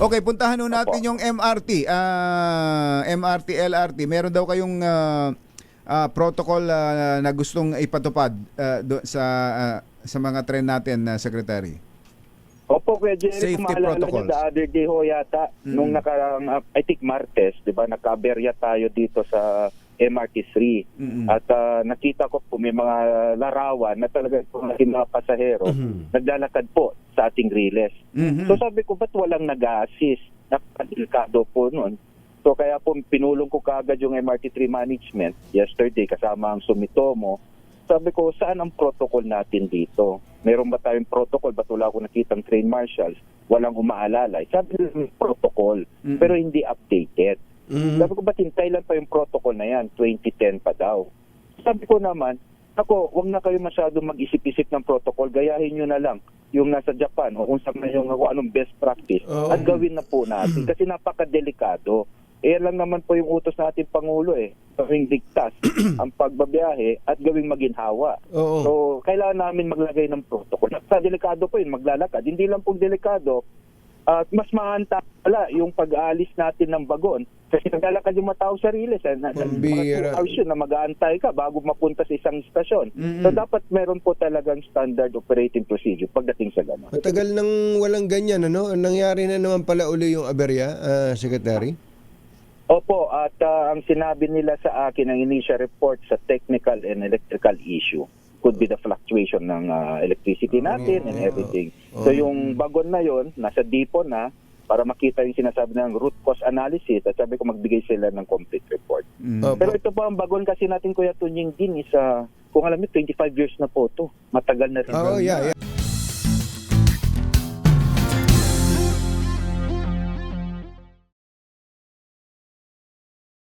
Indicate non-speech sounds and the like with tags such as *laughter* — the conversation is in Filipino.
Okay, puntahan nun natin Opo. yung MRT. ah, MRT, LRT. Meron daw kayong ah, ah, protocol ah, na gustong ipatupad do- sa ah, sa mga tren natin, na Secretary. Opo, Kuya Jerry, Safety kung maalala protocols. the other day ho yata, Mm. nung nakarang, uh, I think Martes, di ba, nakaberya tayo dito sa MRT3. Mm-mm. At ah, nakita ko po may mga larawan na talaga po mga pasahero naglalakad po sa ating riles. Mhm. So sabi ko, ba't walang nag-assist? Napakadelikado po nun. So kaya po pinulong ko kagad yung MRT3 management yesterday kasama ang Sumitomo. Sabi ko, saan ang protocol natin dito? Meron ba tayong protocol? Ba't wala akong nakitang train marshals? Walang umaalala. Sabi nila, protocol, Mm-mm. pero hindi updated. Mhm. Sabi ko, ba't hintay lang pa yung protocol na yan? 2010 pa daw. Sabi ko naman, ako, wag na kayo masyado mag-isip-isip ng protocol. Gayahin nyo na lang yung nasa Japan o kung saan na yung kung anong best practice Oo. at gawin na po natin *clears throat* kasi napakadelikado. Eh lang naman po yung utos ng ating Pangulo eh. Gawing ligtas *clears throat* ang pagbabiyahe at gawing maginhawa. Oo. So, kailangan namin maglagay ng protocol. Sa delikado po yun, maglalakad. Hindi lang po delikado, at mas maanta pala yung pag-aalis natin ng bagon. Kasi naglalakad yung mga tao sa riles. Eh. Na, na, Pambira. mga yun na mag-aantay ka bago mapunta sa isang istasyon. Mm-mm. So, dapat meron po talagang standard operating procedure pagdating sa gano'n. Matagal nang walang ganyan, ano? Nangyari na naman pala uli yung aberya, ah, Secretary? Opo, at ah, ang sinabi nila sa akin ng initial report sa technical and electrical issue could be the fluctuation ng ah, electricity natin and everything. So yung bagon na yon nasa depot na para makita yung sinasabi ng root cause analysis at sabi ko magbigay sila ng complete report. Mm. Opo. Pero ito po ang bagon kasi natin Kuya Tunying din is ah, kung alam niyo 25 years na po to. Matagal na rin. Oo, yeah, yeah.